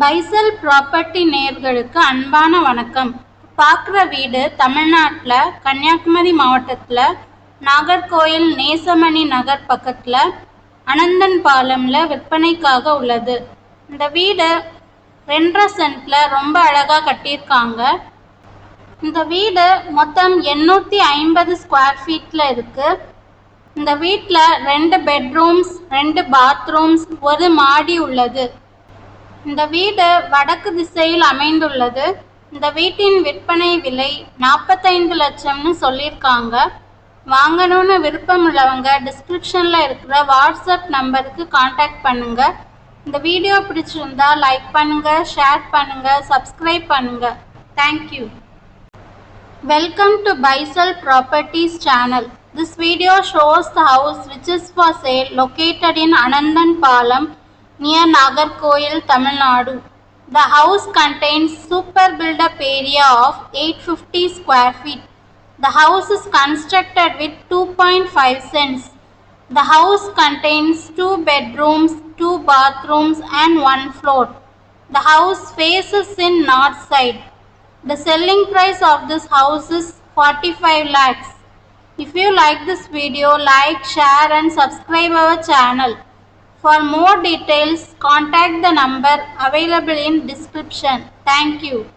பைசல் property நேர்களுக்கு அன்பான வணக்கம். பார்க்குற வீடு தமிழ்நாட்டில் கன்னியாகுமரி மாவட்டத்தில் நாகர்கோயில் நேசமணி நகர் பக்கத்தில் அனந்தன் பாலமில் விற்பனைக்காக உள்ளது. இந்த வீடு ரெண்டரை சென்ட்டில் ரொம்ப அழகாக கட்டியிருக்காங்க. இந்த வீடு மொத்தம் எண்ணூற்றி ஐம்பது ஸ்கொயர் ஃபீட்டில் இருக்குது இந்த வீட்டில் ரெண்டு பெட்ரூம்ஸ் ரெண்டு பாத்ரூம்ஸ் ஒரு மாடி உள்ளது. இந்த வீடு வடக்கு திசையில் அமைந்துள்ளது. இந்த வீட்டின் விற்பனை விலை நாற்பத்தைந்து லட்சம்னு சொல்லியிருக்காங்க. வாங்கணும்னு விருப்பம் உள்ளவங்க டிஸ்கிரிப்ஷனில் இருக்கிற வாட்ஸ்அப் நம்பருக்கு காண்டாக்ட் பண்ணுங்க. இந்த வீடியோ பிடிச்சிருந்தா லைக் பண்ணுங்க ஷேர் பண்ணுங்க சப்ஸ்கிரைப் பண்ணுங்க. Thank you Welcome to Baisal Properties channel. This video shows the house which is for sale located in Anandan Palam near Nagarkoil, Tamil Nadu. The house contains super build-up area of 850 square feet. The house is constructed with 2.5 cents. The house contains two bedrooms, two bathrooms and one floor. The house faces in north side. The selling price of this house is 45 lakhs. If you like this video, like, share and subscribe our channel. For more details, contact the number available in description. Thank you.